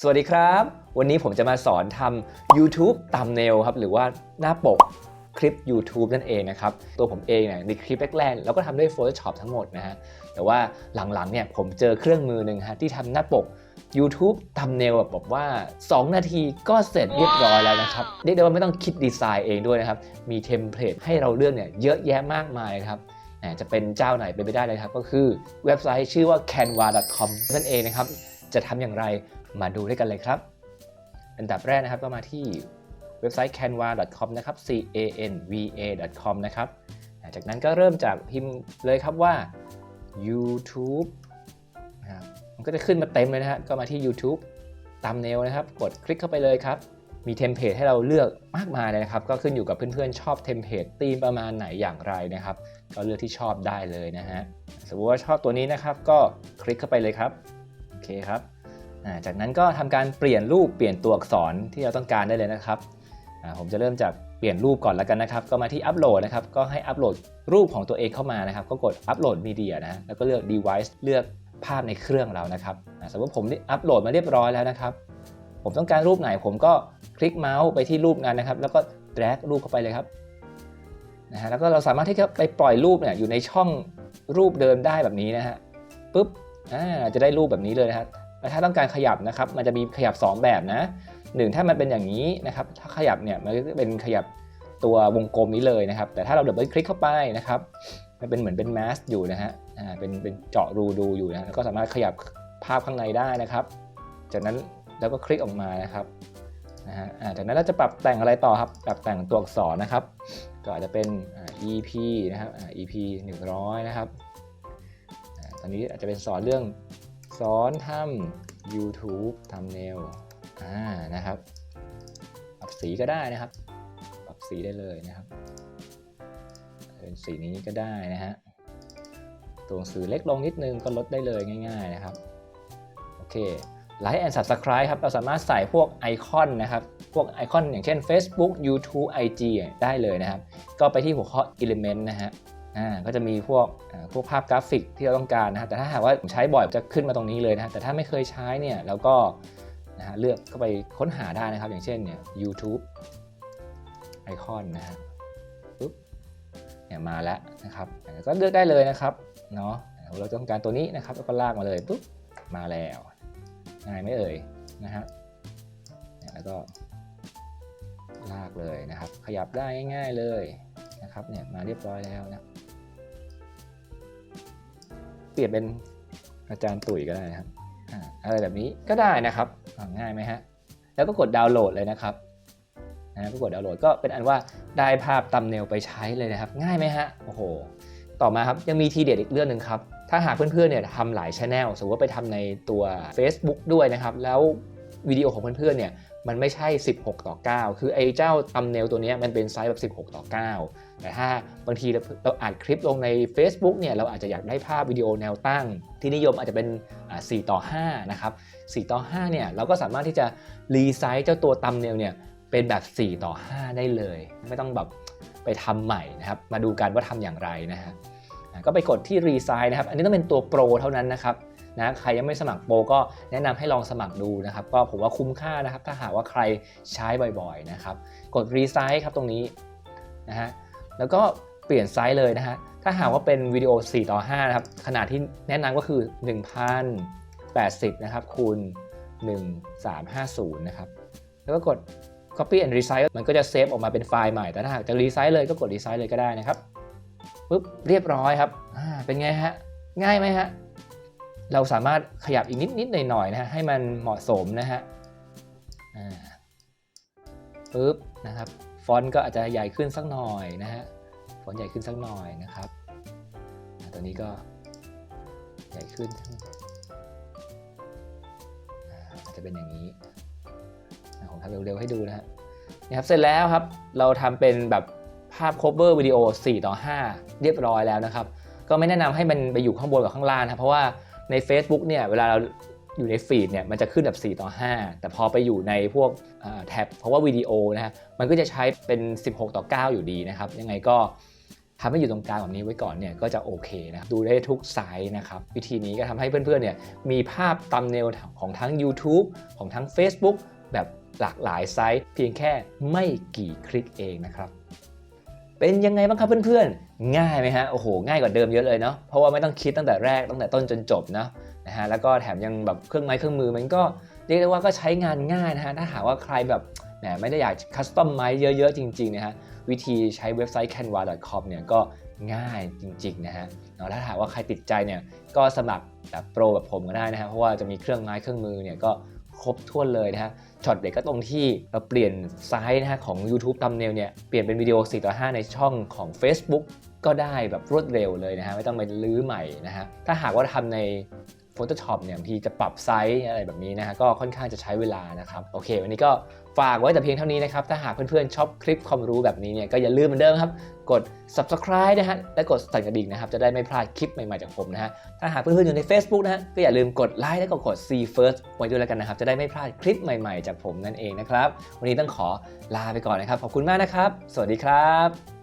สวัสดีครับ วันนี้ผมจะมาสอนทำ YouTube Thumbnail ครับ หรือว่าหน้าปกคลิป YouTube นั่นเองนะครับ ตัวผมเองเนี่ยในคลิปแรกๆเราก็ทำด้วย Photoshop ทั้งหมดนะฮะ แต่ว่าหลังๆเนี่ยผมเจอเครื่องมือหนึ่งฮะที่ทำหน้าปก YouTube Thumbnail แบบบอกว่า 2 นาทีก็เสร็จเรียบร้อยแล้วนะครับเรียกได้ว่าไม่ต้องคิดดีไซน์เองด้วยนะครับ มีเทมเพลตให้เราเลือกเนี่ยเยอะแยะมากมายครับอาจะเป็นเจ้าไหนเป็นไปได้เลยครับ ก็คือเว็บไซต์ชื่อว่า canva.com นั่นเองนะครับจะทำอย่างไร มาดูด้วยกันเลยครับ อันดับแรกนะครับก็มาที่เว็บไซต์ canva.com นะครับ c a n v a.com นะครับ จากนั้นก็เริ่มจากพิมพ์เลยครับว่า YouTube นะครับมันก็จะขึ้นมาเต็มเลยนะฮะก็มาที่ YouTube ตามเนลนะครับ กดคลิกเข้าไปเลยครับ มีเทมเพลตให้เราเลือกมากมายเลยนะครับ ก็ขึ้นอยู่กับเพื่อนๆ ชอบเทมเพลตธีมประมาณไหนอย่างไรนะครับ ก็เลือกที่ชอบได้เลยนะฮะ สมมติว่าชอบตัวนี้นะครับ ก็คลิกเข้าไปเลยครับ โอเคครับ จากนั้นก็ทำการเปลี่ยนรูปเปลี่ยนตัวอักษรที่เราต้องการได้เลยนะครับ ผมจะเริ่มจากเปลี่ยนรูปก่อนแล้วกันนะครับ ก็มาที่อัปโหลดนะครับ ก็ให้อัปโหลดรูปของตัวเองเข้ามานะครับ ก็กดอัปโหลดมีเดียนะ แล้วก็เลือก device เลือกภาพในเครื่องเรานะครับสมมติผมอัปโหลดมาเรียบร้อยแล้วนะครับ ผมต้องการรูปไหนผมก็คลิกเมาส์ไปที่รูปนั้นนะครับ แล้วก็ drag รูปเข้าไปเลยครับนะฮะแล้วก็เราสามารถที่จะไปปล่อยรูปเนี่ยอยู่ในช่องรูปเดิมได้แบบนี้นะฮะปุ๊บอ่าจะได้รูปแบบนี้เลยนะฮะ แล้วถ้าต้องการขยับนะครับ มันจะมีขยับ 2 แบบนะหนึ่งถ้ามันเป็นอย่างนี้นะครับ ถ้าขยับเนี่ยมันก็จะเป็นขยับตัววงกลมนี้เลยนะครับ แต่ถ้าเราเดับเบิลคลิกเข้าไปนะครับ มันเป็นเหมือนเป็นแมสอยู่นะฮะอ่าเป็นเป็นเจาะรูดูอยู่นะแล้วก็สามารถขยับภาพข้างในได้นะครับ จากนั้นแล้วก็คลิกออกมานะครับนะฮะอ่าจากนั้นเราจะปรับแต่งอะไรต่อครับ ปรับแต่งตัวอักษรนะครับ ก็อาจจะเป็นอ่า EP นะครับอ่า EP 100 นะครับอ่าตอนนี้อาจจะเป็นสอนเรื่อง สอนทำ YouTube Thumbnail อ่านะครับ ปรับสีก็ได้นะครับ ปรับสีได้เลยนะครับ เป็นสีนี้ก็ได้นะฮะ ตัวหนังสือเล็กลงนิดนึงก็ลดได้เลยง่าย ๆนะครับ โอเคไลค์แอนด์ Subscribe ครับ เราสามารถใส่พวกไอคอนนะครับ พวกไอคอนอย่างเช่น Facebook YouTube IG ได้เลยนะครับ ก็ไปที่หัวข้อ Element นะฮะ อ่าก็จะมีพวกพวกภาพกราฟิกที่เราต้องการนะฮะแต่ถ้าหากว่าใช้บ่อยจะขึ้นมาตรงนี้เลยนะฮะแต่ถ้าไม่เคยใช้เนี่ยเราก็นะฮะเลือกเข้าไปค้นหาได้นะครับ อย่างเช่นเนี่ย YouTube ไอคอนนะฮะปุ๊บเนี่ยมาแล้วนะครับก็เลือกได้เลยนะครับเนาะเราต้องการตัวนี้นะครับแล้วก็ลากมาเลยปุ๊บมาแล้วง่ายไม่เอ่ยนะฮะแล้วก็ลากเลยนะครับ ขยับได้ง่ายๆเลย นะครับเนี่ยมาเรียบร้อยแล้วนะ เปลี่ยนเป็นอาจารย์ตุ๋ยก็ได้นะครับอะไรแบบนี้ก็ได้นะครับง่ายไหมฮะแล้วก็กดดาวน์โหลดเลยนะครับนะก็กดดาวน์โหลดก็เป็นอันว่าได้ภาพตำเนลไปใช้เลยนะครับ ง่ายไหมฮะโอ้โห ต่อมาครับยังมีทีเด็ดอีกเรื่องหนึ่งครับถ้าหากเพื่อนๆเนี่ยทำหลายช anel สมมติว่าไปทำในตัว Facebook ด้วยนะครับ แล้ว วิดีโอของเพื่อนๆเนี่ยมันไม่ใช่ 16 ต่อ 9 คือไอ้เจ้าตัมเนลตัวนี้มันเป็นไซส์แบบ 16 ต่อ 9 แต่ถ้าบางทีเราเราอัดคลิปลงใน Facebook เนี่ยเราอาจจะอยากได้ภาพวิดีโอแนวตั้ง ที่นิยมอาจจะเป็น 4 ต่อ 5 นะครับ 4 ต่อ 5 เนี่ยเราก็สามารถที่จะรีไซส์เจ้าตัวตัมเนลเนี่ยเป็นแบบ 4 ต่อ 5 ได้เลย ไม่ต้องแบบไปทำใหม่นะครับ มาดูกันว่าทำอย่างไรนะฮะก็ไปกดที่รีไซน์นะครับ อันนี้ต้องเป็นตัวโปรเท่านั้นนะครับ นะใครยังไม่สมัครโปรก็แนะนำให้ลองสมัครดูนะครับ ก็ผมว่าคุ้มค่านะครับ ถ้าหากว่าใครใช้บ่อยๆนะครับ กดรีไซน์ครับตรงนี้นะฮะแล้วก็เปลี่ยนไซส์เลยนะฮะถ้าหากว่าเป็นวิดีโอ 4 ต่อ 5 นะครับ ขนาดที่แนะนำก็คือ 1080 นะครับ คูณ 1350 นะครับ แล้วก็กด copy and resize มันก็จะเซฟออกมาเป็นไฟล์ใหม่ แต่ถ้าหากจะรีไซส์เลยก็กดรีไซส์เลยก็ได้นะครับปุ๊บ เรียบร้อยครับ เป็นไงฮะ ง่ายไหมฮะ เราสามารถขยับอีกนิดนิดหน่อยหน่อยนะฮะให้มันเหมาะสมนะฮะอ่าปุ๊บนะครับฟอนต์ก็อาจจะใหญ่ขึ้นสักหน่อยนะฮะฟอนต์ใหญ่ขึ้นสักหน่อยนะครับตัวนี้ก็ใหญ่ขึ้นอ่าจจะเป็นอย่างนี้อ่าผมทำเร็วๆให้ดูนะฮะนี่ครับเสร็จแล้วครับเราทำเป็นแบบภาพ cover วิดีโอ 4 ต่อ 5 เรียบร้อยแล้วนะครับ ก็ไม่แนะนำให้มันไปอยู่ข้างบนกับข้างล่างนะเพราะว่า ใน Facebook เนี่ยเวลาเราอยู่ในฟีดเนี่ยมันจะขึ้นแบบ4ต่อ 5 แต่พอไปอยู่ในพวกแท็บเพราะว่าวิดีโอนะฮะมันก็จะใช้เป็น 16 ต่อ 9 อยู่ดีนะครับ ยังไงก็ทำให้อยู่ตรงกลางแบบนี้ไว้ก่อนเนี่ยก็จะโอเคนะครับดูได้ทุกไซส์นะครับ วิธีนี้ก็ทำให้เพื่อนๆเนี่ยมีภาพตำเนลของทั้ง YouTube ของทั้ง Facebook แบบหลากหลายไซส์เพียงแค่ไม่กี่คลิกเองนะครับ เป็นยังไงบ้างครับเพื่อนๆ ง่ายไหมฮะ โอ้โห ง่ายกว่าเดิมเยอะเลยเนาะ เพราะว่าไม่ต้องคิดตั้งแต่แรกตั้งแต่ต้นจนจบเนาะนะฮะ แล้วก็แถมยังแบบเครื่องไม้เครื่องมือมันก็เรียกได้ว่าก็ใช้งานง่ายนะฮะ ถ้าหากว่าใครแบบแหมไม่ได้อยากคัสตอมไม้เยอะๆ จริงๆนะฮะ วิธีใช้เว็บไซต์ canva.com เนี่ยก็ง่ายจริงๆนะฮะเนาะถ้าหากว่าใครติดใจเนี่ยก็สมัครแบบโปรแบบผมก็ได้นะฮะ เพราะว่าจะมีเครื่องไม้เครื่องมือเนี่ยก็ ครบถ้วนเลยนะฮะช็อตเด็ดก็ตรงที่เราเปลี่ยนไซส์นะฮะของ YouTube Thumbnail เนี่ยเปลี่ยนเป็นวิดีโอ 4 ต่อ 5 ในช่องของ Facebook ก็ได้แบบรวดเร็วเลยนะฮะไม่ต้องไปลื้อใหม่นะฮะถ้าหากว่าทำใน Photoshop เนี่ยบางทีจะปรับไซส์อะไรแบบนี้นะฮะก็ค่อนข้างจะใช้เวลานะครับโอเค วันนี้ก็ฝากไว้แต่เพียงเท่านี้นะครับ ถ้าหากเพื่อนๆชอบคลิปความรู้แบบนี้เนี่ยก็อย่าลืมเหมือนเดิมครับ กด subscribe นะฮะและกดสั่นกระดิ่งนะครับ จะได้ไม่พลาดคลิปใหม่ๆจากผมนะฮะถ้าหากเพื่อนๆอยู่ใน Facebook นะฮะก็อย่าลืมกดไลค์และก็กด see first ไว้ด้วยแล้วกันนะครับ จะได้ไม่พลาดคลิปใหม่ๆ จากผมนั่นเองนะครับ วันนี้ต้องขอลาไปก่อนนะครับขอบคุณมากนะครับ สวัสดีครับ